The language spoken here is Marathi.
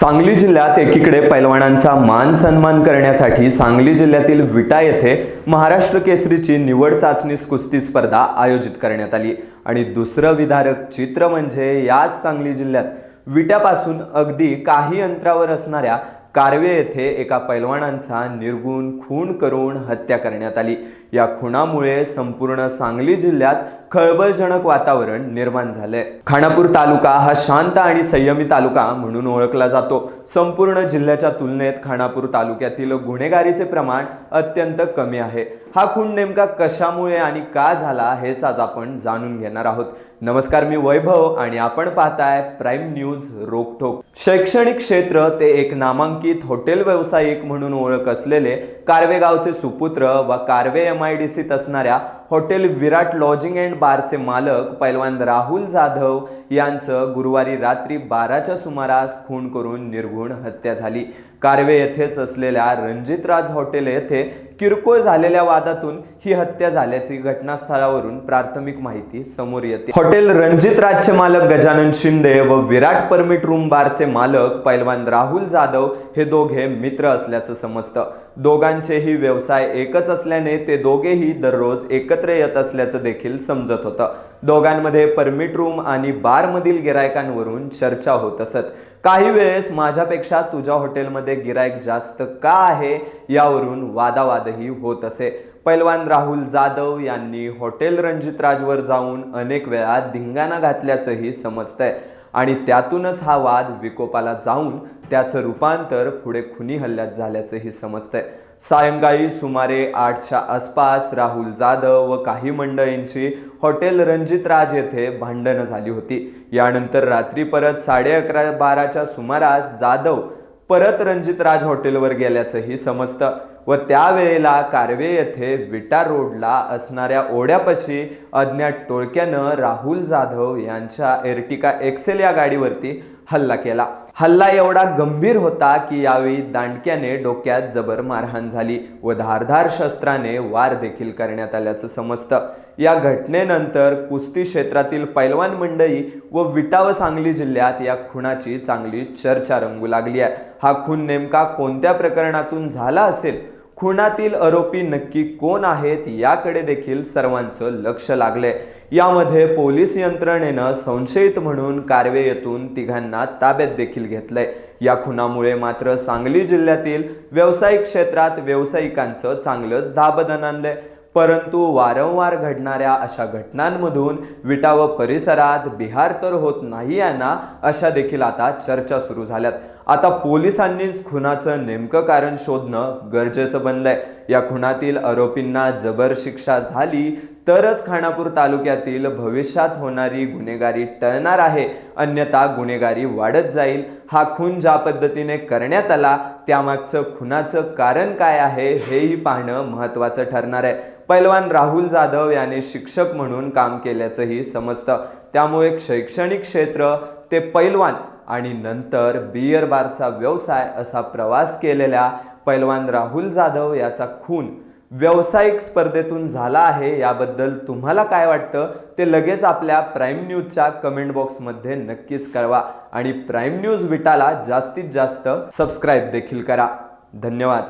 सांगली जिल्ह्यात एकीकडे पैलवानांचा मान सन्मान करण्यासाठी सांगली जिल्ह्यातील विटा येथे महाराष्ट्र केसरीची निवड चाचणीस कुस्ती स्पर्धा आयोजित करण्यात आली. आणि दुसरं विदारक चित्र म्हणजे याच सांगली जिल्ह्यात विट्यापासून अगदी काही अंतरावर असणाऱ्या कारवे येथे एका पैलवानांचा निर्गुण खून करून हत्या करण्यात आली. या खुणामुळे संपूर्ण सांगली जिल्ह्यात खळबळजनक वातावरण निर्माण झालंय. खानापूर तालुका हा शांत आणि संयमी तालुका म्हणून ओळखला जातो. संपूर्ण जिल्ह्याच्या तुलनेत खानापूर तालुक्यातील गुन्हेगारीचे प्रमाण अत्यंत कमी आहे. हा खून नेमका कशामुळे आणि का झाला हेच आज आपण जाणून घेणार आहोत. नमस्कार मी वैभव आणि आपण पाहताय प्राईम न्यूज रोकठोक शैक्षणिक क्षेत्र ते एक नामांक नामांकित हॉटेल व्यावसायिक म्हणून ओळख असलेले कारवे गावचे सुपुत्र व कारवे एम आय डी सीत असणाऱ्या हॉटेल विराट लॉजिंग अँड बारचे मालक पैलवान राहुल जाधव यांचं गुरुवारी रात्री बाराच्या सुमारास खून करून निर्घुण हत्या झाली. कारवे येथेच असलेल्या रणजितराज हॉटेल येथे किरकोळ झालेल्या वादातून ही हत्या झाल्याची घटनास्थळावरून प्राथमिक माहिती समोर येते. हॉटेल रणजितराजचे मालक गजानन शिंदे व विराट परमिट रूम बारचे मालक पैलवान राहुल जाधव हे दोघे मित्र असल्याचं समजतं. दोघांचेही व्यवसाय एकच असल्याने ते दोघेही दररोज एकत्र येत असल्याचं देखील समजत होतं. दोघांमध्ये परमिट रूम आणि बारमधील गिरायकांवरून चर्चा होत असत. काही वेळेस माझ्यापेक्षा तुझ्या हॉटेलमध्ये गिरायक जास्त का आहे यावरून वादावादही होत असे. पैलवान राहुल जाधव यांनी हॉटेल रणजित राजवर जाऊन अनेक वेळा धिंगाणा घातल्याचंही समजतंय. आणि त्यातूनच हा वाद विकोपाला जाऊन त्याचं रूपांतर पुढे खुनी हल्ल्यात झाल्याचंही समजतंय. सायंकाळी सुमारे आठच्या आसपास राहुल जाधव व काही मंडळींची हॉटेल रणजित राज येथे भांडणं झाली होती. यानंतर रात्री परत साडे अकरा बाराच्या सुमारास जाधव परत रणजित राज हॉटेलवर गेल्याचंही समजतं. व त्यावेळेला कारवे येथे विटा रोडला असणाऱ्या ओढ्यापाशी अज्ञात टोळक्यानं राहुल जाधव यांच्या एर्टिका एक्सेल या गाडीवरती हल्ला केला. हल्ला एवढा गंभीर होता की यावेळी दांडक्याने डोक्यात जबर मारहाण झाली व धारधार शस्त्राने वार देखील करण्यात आल्याचं समजतं. या घटनेनंतर कुस्ती क्षेत्रातील पैलवान मंडळी व विटा व सांगली जिल्ह्यात या खुनाची चांगली चर्चा रंगू लागली आहे. हा खून नेमका कोणत्या प्रकरणातून झाला असेल? खुनातील आरोपी नक्की कोण आहेत याकडे देखील सर्वांचं लक्ष लागलंय. यामध्ये पोलीस यंत्रणेनं संशयित म्हणून कारवे येथून तिघांना ताब्यात देखील घेतलंय. या खुनामुळे मात्र सांगली जिल्ह्यातील व्यावसायिक क्षेत्रात व्यावसायिकांचं चांगलंच दाबदन आणलंय. परंतु वारंवार घडणाऱ्या अशा घटनांमधून विटा व परिसरात बिहार तर होत नाही यांना अशा देखील आता चर्चा सुरू झाल्यात. आता पोलिसांनीच खुनाचं नेमकं कारण शोधणं गरजेचं बनलंय. या खुनातील आरोपींना जबर शिक्षा झाली तरच खानापूर तालुक्यातील भविष्यात होणारी गुन्हेगारी टळणार आहे. अन्यथा गुन्हेगारी वाढत जाईल. हा खून ज्या पद्धतीने करण्यात आला त्यामागचं खुनाचं कारण काय आहे हेही पाहणं महत्त्वाचं ठरणार आहे. पैलवान राहुल जाधव याने शिक्षक म्हणून काम केल्याचंही समजतं. त्यामुळे शैक्षणिक क्षेत्र ते पैलवान आणि नंतर बियर बारचा व्यवसाय असा प्रवास केलेल्या पैलवान राहुल जाधव याचा खून व्यावसायिक स्पर्धेतून झाला आहे याबद्दल तुम्हाला काय वाटतं? ते लगेच आपल्या प्राईम न्यूजच्या कमेंट बॉक्समध्ये नक्कीच कळवा. आणि प्राईम न्यूज विटाला जास्तीत जास्त सबस्क्राईब देखील करा. धन्यवाद.